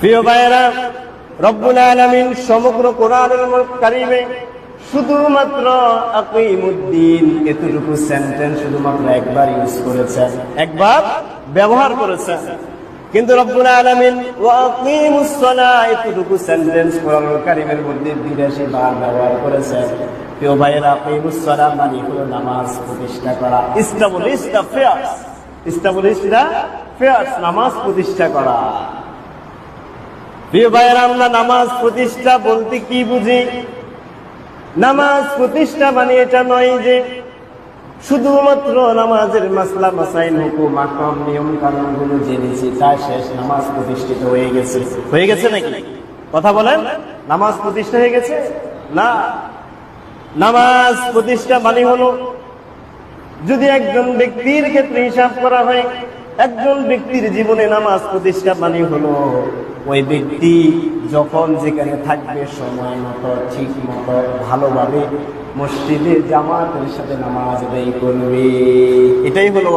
প্রিয় ভাইয়েরা, রব্বুল আলামিন সমগ্র কোরআনের কারিমে শুধুমাত্র আকিমুদ্দিন এতটুকু সেন্টেন্স শুধুমাত্র একবার ইউজ করেছেন, একবার ব্যবহার করেছেন। কিন্তু রব্বুল আলামিন, ওয়া আকিমুস সালাহ এতটুকু সেন্টেন্স কোরআনুল কারীমের মধ্যে 82 বার ব্যবহার করেছেন। প্রিয় ভাইয়েরা, আকিমুস সালাহ মানে হলো নামাজ প্রতিষ্ঠা করা। Establish the prayers establish the prayers নামাজ প্রতিষ্ঠা করা। প্রিয় ভাইয়েরা, আমরা নামাজ প্রতিষ্ঠা বলতে কি বুঝি? নামাজ প্রতিষ্ঠা মানে এটা নয় যে শুধুমাত্র নামাজের মাসলা, মাসাইল, হুকুম আকম নিয়ম কানুনগুলো জেনেছি, তা শেষ নামাজ প্রতিষ্ঠিত হয়ে গেছে। হয়ে গেছে নাকি? কথা বলেন, নামাজ প্রতিষ্ঠা হয়ে গেছে? না। নামাজ প্রতিষ্ঠা মানে হলো যদি একজন ব্যক্তির ক্ষেত্রে হিসাব করা হয় একজন ব্যক্তির জীবনে নামাজ প্রতিষ্ঠা মানে হলো, ওই ব্যক্তি যখন যেখানে থাকবে সময় মতো, ঠিক মতো, ভালোভাবে মসজিদে জামাতের সাথে নামাজ আদায় করবে। এটাই হলো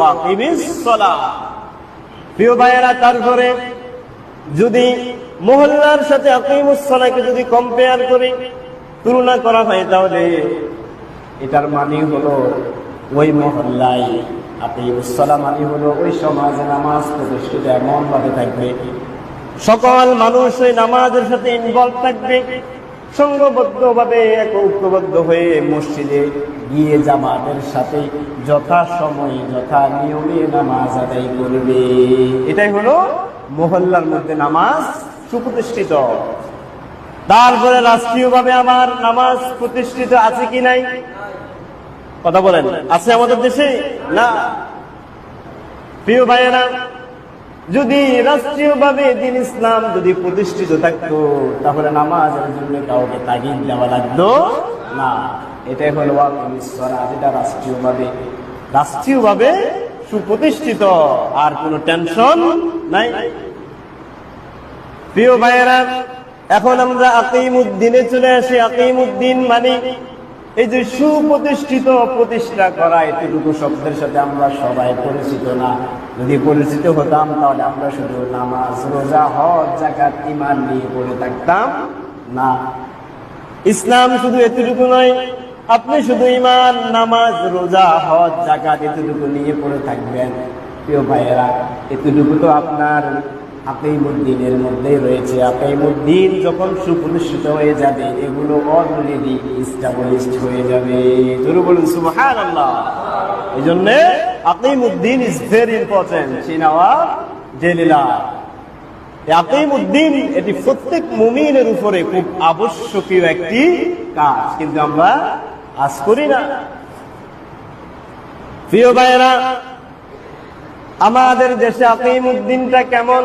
প্রিয় ভাইয়েরা, তারপরে যদি মহল্লার সাথে আকিমুস সালাহকে যদি কম্পেয়ার করি, তুলনা করা হয় তাহলে এটার মানে হলো ওই মহল্লায় আপনি হলো ওই সমাজে নামাজ প্রতিষ্ঠিত এমন ভাবে থাকবে। সকল মানুষ ওই নামাজের সাথে ইনভলভ থাকবে সংঘবদ্ধ ভাবে ঐক্যবদ্ধ হয়ে মসজিদে গিয়ে জামাতের সাথে যথা সময় যথা নিয়মে নামাজ আদায় করবে। এটাই হলো মহল্লার মধ্যে নামাজ সুপ্রতিষ্ঠিত। তারপরে রাষ্ট্রীয়ভাবে আমার নামাজ প্রতিষ্ঠিত আছে কি নাই? কথা বলেন। আছে আমাদের দেশে? না। প্রিয় ভাইয়েরা, যদি রাষ্ট্রীয়ভাবে দিন ইসলাম যদি প্রতিষ্ঠিত থাকতো, তাহলে নামাজের জন্য কাউকে তাগিদ দেওয়া লাগতো? না। এটাই হলো যেটা রাষ্ট্রীয়ভাবে রাষ্ট্রীয়ভাবে সুপ্রতিষ্ঠিত। আর কোনো টেনশন নাই। প্রিয় ভাইয়েরা, এখন আমরা আকিমুদ্দিনে চলে আসি। আকিমুদ্দিন মানে এই যে সুপ্রতিষ্ঠিত প্রতিষ্ঠা করা, এতটুকু শব্দের সাথে আমরা সবাই পরিচিত না। যদি পরিচিত হতাম, তাহলে আমরা শুধু নামাজ, রোজা, হজ জাকাত ইমান নিয়ে পড়ে থাকতাম না। ইসলাম শুধু এতটুকু নয়, আপনি শুধু ইমান নামাজ, রোজা, হজ জাকাত এতটুকু নিয়ে পড়ে থাকবেন। প্রিয় ভাইয়েরা, এতটুকু তো আপনার আকিমুদ্দিনের মধ্যেই রয়েছে। আকিমুদ্দিন যখন সুপ্রতিষ্ঠিত হয়ে যাবে, এগুলো অলরেডি ইস্টাবলিশড হয়ে যাবে। জোরে বলুন, সুবহানাল্লাহ। এই জন্য আকিমুদ্দিন ইজ ভেরি ইম্পর্টেন্ট ডেইলি আকিমুদ্দিন, এটি প্রত্যেক মুমিনের উপরে খুব আবশ্যকীয় একটি কাজ, কিন্তু আমরা আজ করি না। প্রিয় ভাইয়েরা, আমাদের দেশে আকিমুদ্দিনটা কেমন?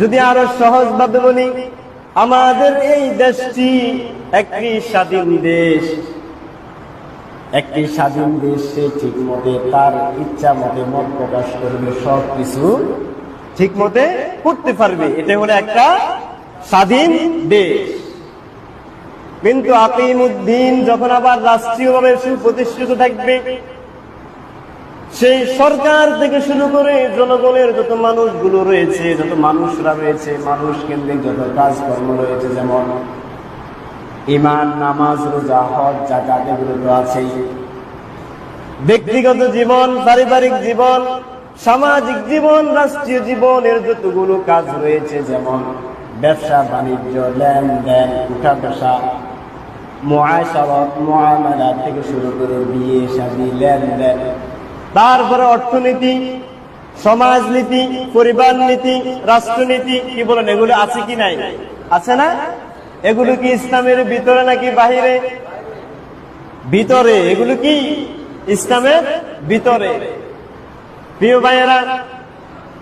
যদি আরও সহজ ভাবে বলি, আমাদের এই দেশটি একটি স্বাধীন দেশ। একটি স্বাধীন দেশ, সে ঠিক মতে তার ইচ্ছা মতে মত প্রকাশ করবে, সব কিছু ঠিক মতে করতে পারবে। এটা হলো একটা স্বাধীন দেশ। কিন্তু আকিমুদ্দিন যখন আবার রাষ্ট্রীয়ভাবে সুপ্রতিষ্ঠিত থাকবে সেই সরকার থেকে শুরু করে জনগণের যত মানুষগুলো রয়েছে, যত মানুষরা রয়েছে, মানুষ কেন্দ্রিক যত কাজকর্ম রয়েছে, যেমন ইমান নামাজ, রোজা, হজ জাকাত এগুলো তো আছেই। ব্যক্তিগত জীবন, পারিবারিক জীবন, সামাজিক জীবন, রাষ্ট্রীয় জীবনের যতগুলো কাজ রয়েছে, যেমন ব্যবসা, বাণিজ্য, লেনদেন উঠা বসা মহাসারত মহামেলা থেকে শুরু করে বিয়ে, শাদী, লেনদেন তারপরে অর্থনীতি, সমাজনীতি, পরিবার নীতি, রাষ্ট্রনীতি, কি বলেন, এগুলো আছে কি নাই? আছে না? এগুলো কি ইসলামের ভিতরে নাকি বাহিরে? ভিতরে। এগুলো কি ইসলামের ভিতরে? প্রিয় ভাইয়েরা,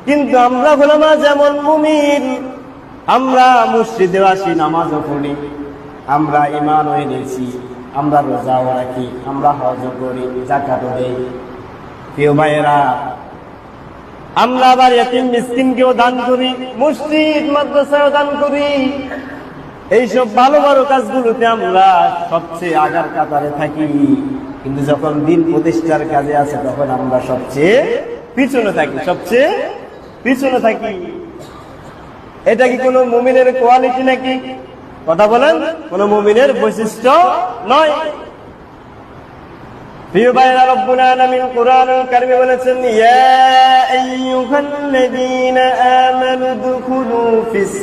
কিন্তু আমরা হলাম যেমন মুমিন, আমরা মসজিদে আসি নামাজও পড়ি, আমরা ইমানও এনেছি, আমরা রোজাও রাখি, আমরা হজও করি জাকাতও দেই। প্রিয় ভাইয়েরা, আমরা আবার এতিম মিসকিনকেও দান করি, মসজিদ মাদ্রাসাও দান করি। এইসব ভালো ভালো কাজগুলোতে আমরা সবচেয়ে আগার কাতারে থাকি। কিন্তু যখন দিন প্রতিষ্ঠার কাজে আছে তখন আমরা সবচেয়ে পিছনে থাকি, সবচেয়ে পিছনে থাকি। এটা কি কোনো মুমিনের কোয়ালিটি নাকি? কথা বলেন, কোন মুমিনের বৈশিষ্ট্য নয়। প্রিয় ভাইরা রব্বুল আলামিন কোরআনুল কারিমে বলেছেন ইয়া আইয়ুহাল্লাযীনা আমানু দুখুলু ফিস